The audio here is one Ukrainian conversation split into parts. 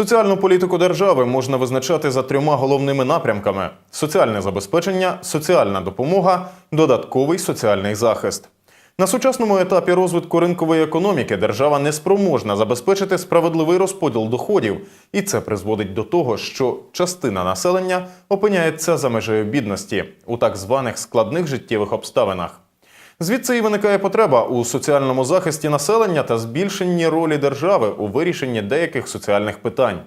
Соціальну політику держави можна визначати за трьома головними напрямками: соціальне забезпечення, соціальна допомога, додатковий соціальний захист. На сучасному етапі розвитку ринкової економіки держава не спроможна забезпечити справедливий розподіл доходів, і це призводить до того, що частина населення опиняється за межею бідності у так званих складних життєвих обставинах. Звідси і виникає потреба у соціальному захисті населення та збільшенні ролі держави у вирішенні деяких соціальних питань.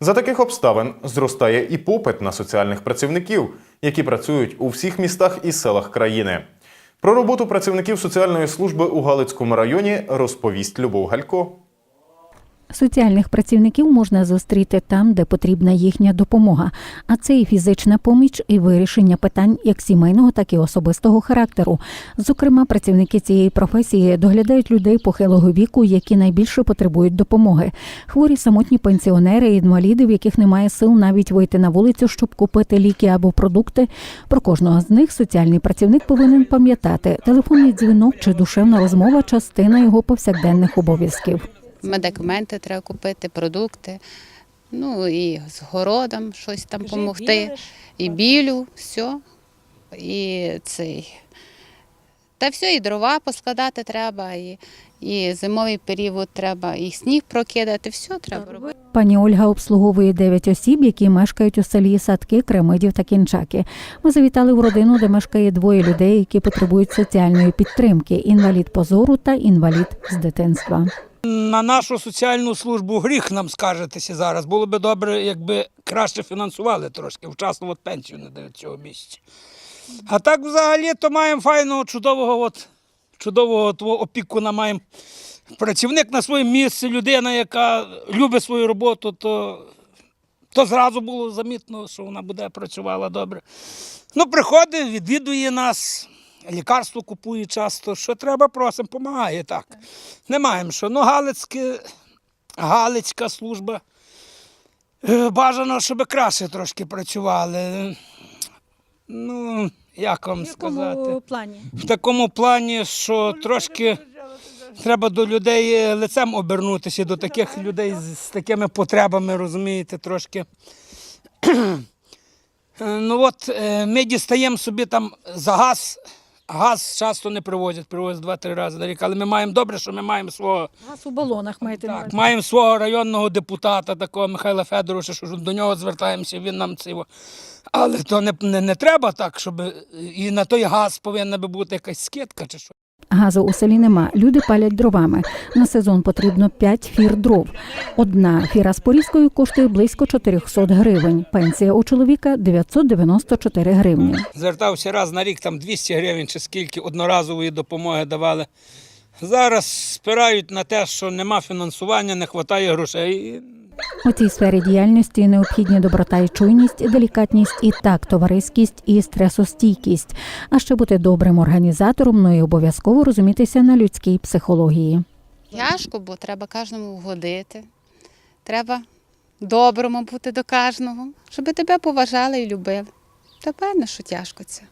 За таких обставин зростає і попит на соціальних працівників, які працюють у всіх містах і селах країни. Про роботу працівників соціальної служби у Галицькому районі розповість Любов Галько. Соціальних працівників можна зустріти там, де потрібна їхня допомога, а це і фізична поміч, і вирішення питань як сімейного, так і особистого характеру. Зокрема, працівники цієї професії доглядають людей похилого віку, які найбільше потребують допомоги. Хворі самотні пенсіонери, інваліди, в яких немає сил навіть вийти на вулицю, щоб купити ліки або продукти. Про кожного з них соціальний працівник повинен пам'ятати. Телефонний дзвінок чи душевна розмова частина його повсякденних обов'язків. Медикаменти треба купити, продукти, ну і з городом щось там допомогти, і білю, все. І цей. Та все, і дрова поскладати треба, і, і зимовий період треба, і сніг прокидати, все треба робити. Пані Ольга обслуговує дев'ять осіб, які мешкають у селі Садки, Кремидів та Кінчаки. Ми завітали в родину, де мешкає двоє людей, які потребують соціальної підтримки: інвалід по зору та інвалід з дитинства. На нашу соціальну службу гріх нам скажетеся зараз. Було би добре, якби краще фінансували трошки, вчасно от пенсію не дають цього місяця. А так взагалі то маємо файного, чудового, от, чудового твого опікуна маємо. Працівник на своєму місці, людина, яка любить свою роботу, то, то зразу було замітно, що вона буде працювала добре. Ну, приходить, відвідує нас, лікарство купує часто. Що треба, просимо, допомагає так. Не маємо що. Ну, Галицьке, Галицька служба. е, Бажано, щоб краще трошки працювали. Ну, як вам сказати? плані? В такому плані, що трошки треба до людей е, лицем обернутися, до таких людей з, з такими потребами, розумієте, трошки. Е, Ну от ми дістаємо собі там за газ. Газ часто не привозять, привозять два-три рази на рік. Але ми маємо добре, що ми маємо свого Газ у балонах маєте на так, увазі? маємо свого районного депутата, такого Михайла Федоровича, що до нього звертаємося, він нам цього. Але то не, не, не треба так, щоб і на той газ повинна би бути якась скидка чи що. Газу у селі нема. Люди палять дровами. На сезон потрібно 5 фір дров. Одна фіра з порізкою коштує близько 400 гривень. Пенсія у чоловіка 994 гривні. Звертався раз на рік, там 200 гривень чи скільки одноразової допомоги давали. Зараз спирають на те, що нема фінансування, не вистачає грошей. У цій сфері діяльності необхідні доброта і чуйність, делікатність і так, товариськість і стресостійкість. А ще бути добрим організатором, ну і обов'язково розумітися на людській психології. Тяжко, бо треба кожному вгодити. Треба доброму бути до кожного, щоб тебе поважали і любили. Та певно, що тяжко це.